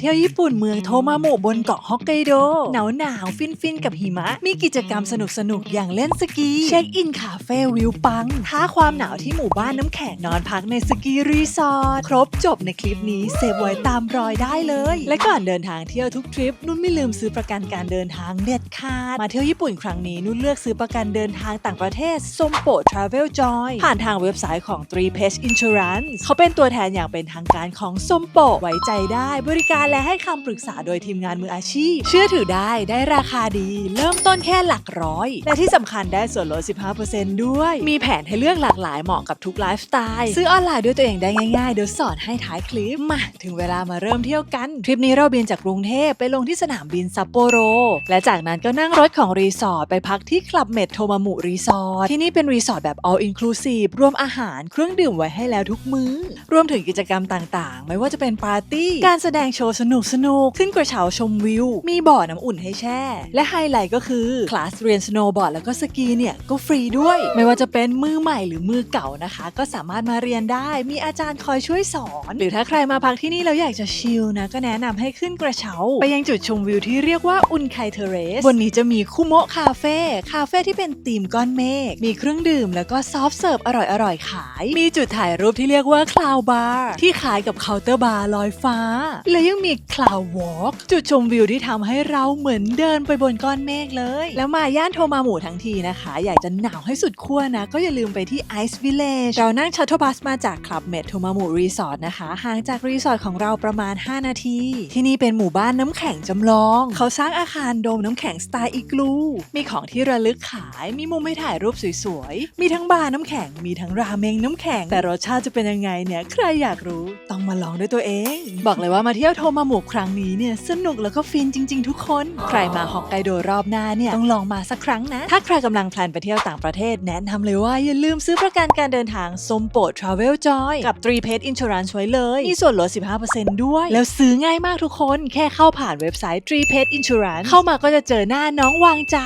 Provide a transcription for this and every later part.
เที่ยวญี่ปุ่นเมืองโทมาโมบนเกาะฮอกไกโด หนาวหนาวฟินฟินๆกับหิมะ มีกิจกรรมสนุกสนุกๆอย่างเล่นสกี เช็คอินคาเฟ่วิวปัง ท้าความหนาวที่หมู่บ้านน้ำแข็งนอนพักในสกีรีสอร์ท ครบจบในคลิปนี้เซฟไว้ตามรอยได้เลย และก่อนเดินทางเที่ยวทุกทริปนุ่นไม่ลืมซื้อประกันการเดินทางเด็ดขาด มาเที่ยวญี่ปุ่นครั้งนี้นุ่นเลือกซื้อประกันเดินทางต่างประเทศสมโป Travel Joy ผ่านทางเว็บไซต์ของ Three Page Insurance เขาเป็นตัวแทนอย่างเป็นทางการของสมโปไว้ใจได้บริการการและให้คำปรึกษาโดยทีมงานมืออาชีพ เชื่อถือได้ได้ราคาดี เริ่มต้นแค่หลักร้อย และที่สำคัญได้ส่วนลด 15%ด้วย มีแผนให้เลือกหลากหลายเหมาะกับทุกไลฟ์สไตล์ซื้อออนไลน์ด้วยตัวเองได้ง่ายๆ เดี๋ยวสอนให้ท้ายคลิปมาถึงเวลามาเริ่มเที่ยวกัน ทริปนี้เราบินจากกรุงเทพไปลงที่สนามบินซัปโปโร และจากนั้นก็นั่งรถของรีสอร์ทไปพักที่คลับเมดโทมามุรีสอร์ทที่นี่เป็นรีสอร์ทแบบ all inclusive รวมอาหารเครื่องดื่มไว้ให้แล้วทุกมื้อ รวมถึงกิจกรรมต่างๆ ไม่ว่าจะเป็นปาร์ตี้ การแสดงโชว์สนุกสนุกขึ้นกระเช้าชมวิว มีบ่อน้ำอุ่นให้แช่ และไฮไลท์ก็คือคลาสเรียนสโนว์บอร์ดแล้วก็สกีเนี่ยก็ฟรีด้วย ไม่ว่าจะเป็นมือใหม่หรือมือเก่านะคะ ก็สามารถมาเรียนได้มีอาจารย์คอยช่วยสอน หรือถ้าใครมาพักที่นี่แล้วอยากจะชิลนะก็แนะนำให้ขึ้นกระเช้า ไปยังจุดชมวิวที่เรียกว่าอุนไคเทเรสบนนี้จะมีคุโมะคาเฟ่คาเฟ่ที่เป็นธีมก้อนเมฆมีเครื่องดื่มแล้วก็ซอฟเสิร์ฟอร่อยๆขาย มีจุดถ่ายรูปที่เรียกว่าคลาวบาร์ที่ขายกับเคาน์เตอร์บาร์ลอยฟ้าและยังมีคลาววอล์กจุดชมวิวที่ทำให้เราเหมือนเดินไปบนก้อนเมฆเลย แล้วมาย่านโทมาหมู่ทั้งทีนะคะ อยากจะหนาวให้สุดขั้วนะ ก็อย่าลืมไปที่ Ice Village เรานั่งชัตเทิลบัสมาจากคลับเมดโทมาหมู่รีสอร์ทนะคะ ห่างจากรีสอร์ทของเราประมาณ 5 นาที ที่นี่เป็นหมู่บ้านน้ำแข็งจำลอง เขาสร้างอาคารโดมน้ำแข็งสไตล์อีกลู มีของที่ระลึกขาย มีมุมให้ถ่ายรูปสวยๆ มีทั้งบาร์น้ำแข็ง มีทั้งราเมงน้ำแข็ง แต่รสชาติจะเป็นยังไงเนี่ย ใครอยากรู้ ต้องมาลองด้วยตัวเอง บอกเลยว่ามาเที่ยวโททมาหมู่ครั้งนี้เนี่ยสนุกแล้วก็ฟินจริง ๆ ทุกคน ใครมาฮอกไกโดรอบหน้าเนี่ยต้องลองมาสักครั้งนะ ถ้าใครกำลังแพลนไปเที่ยวต่างประเทศ แนะนำเลยว่าอย่าลืมซื้อประกันการเดินทางสมโปร Travel Joy กับ Three Page Insurance ไว้เลย มีส่วนลด 15%ด้วย แล้วซื้อง่ายมากทุกคนแค่เข้าผ่านเว็บไซต์ Three Page Insurance เข้ามาก็จะเจอหน้าน้องวางใจ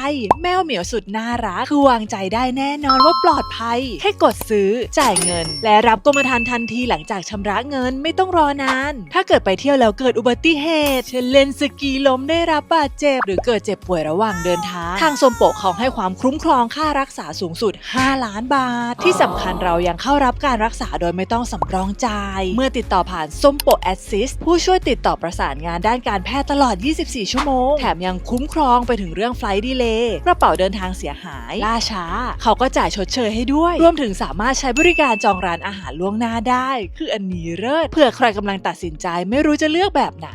แมวเหมียวสุดน่ารักคือวางใจได้แน่นอนว่าปลอดภัย แค่กดซื้อจ่ายเงิน และรับกรมธรรม์ทันทีหลังจากชำระเงินไม่ต้องรอนาน ถ้าเกิดไปเที่ยวแล้วเกิดิดอุบัติเหตุ เช่นเล่นสกีล้มได้รับบาดเจ็บ หรือเกิดเจ็บป่วยระหว่างเดินทาง ทางสมโปะเขาให้ความคุ้มครองค่ารักษาสูงสุด 5 ล้านบาท ที่สำคัญเรายังเข้ารับการรักษาโดยไม่ต้องสำรองจ่าย เมื่อติดต่อผ่านสมโปะแอดซิสผู้ช่วยติดต่อประสานงานด้านการแพทย์ตลอด 24 ชั่วโมง แถมยังคุ้มครองไปถึงเรื่องไฟล์ดีเลย์กระเป๋าเดินทางเสียหาย ล่าช้า เขาก็จ่ายชดเชยให้ด้วย รวมถึงสามารถใช้บริการจองร้านอาหารล่วงหน้าได้ คืออันนี้เลิศเผื่อใครกำลังตัดสินใจไม่รู้จะเลือกแบบไหน